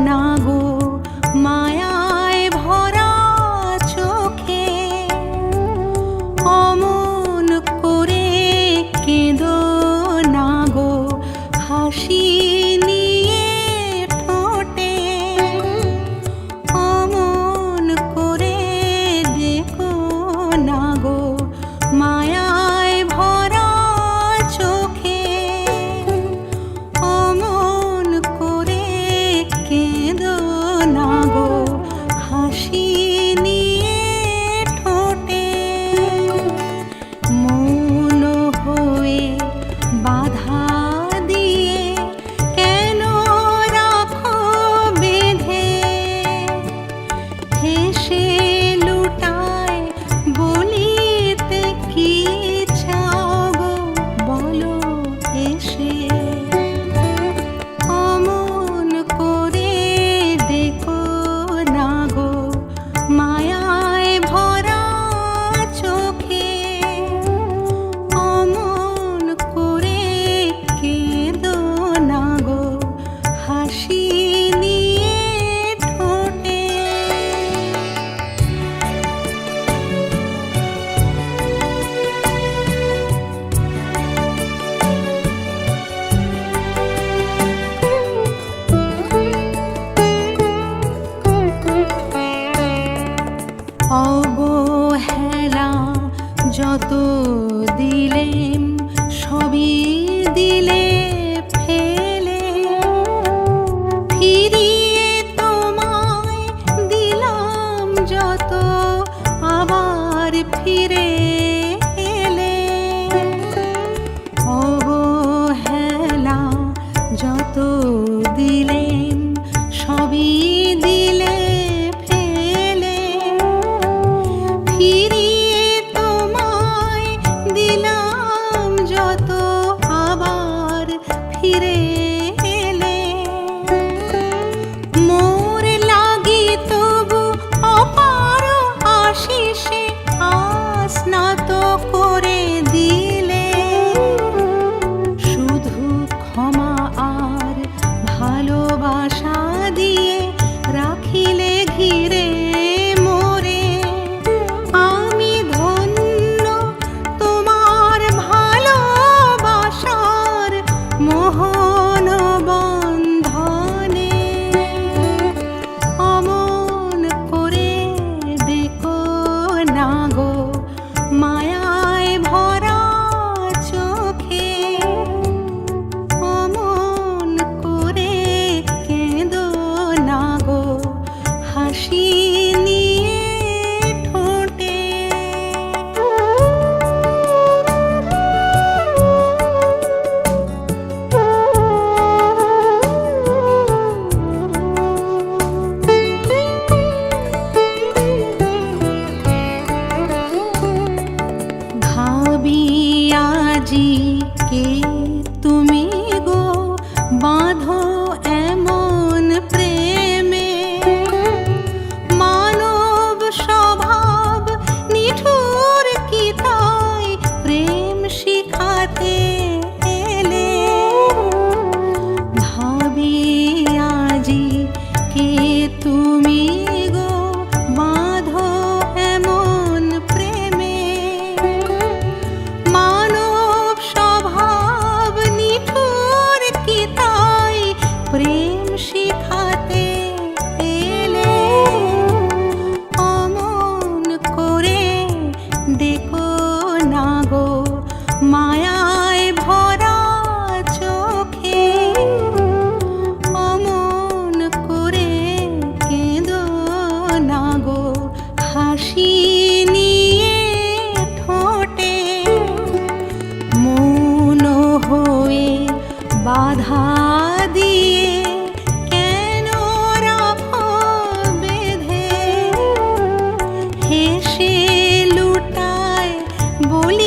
நான் nago অবহেলা যত তুমি হাসি নিয়ে ঠোঁটে মন হয়ে বাধা দিয়ে কেন রাখো বেঁধে? হেসে লুটায় বলি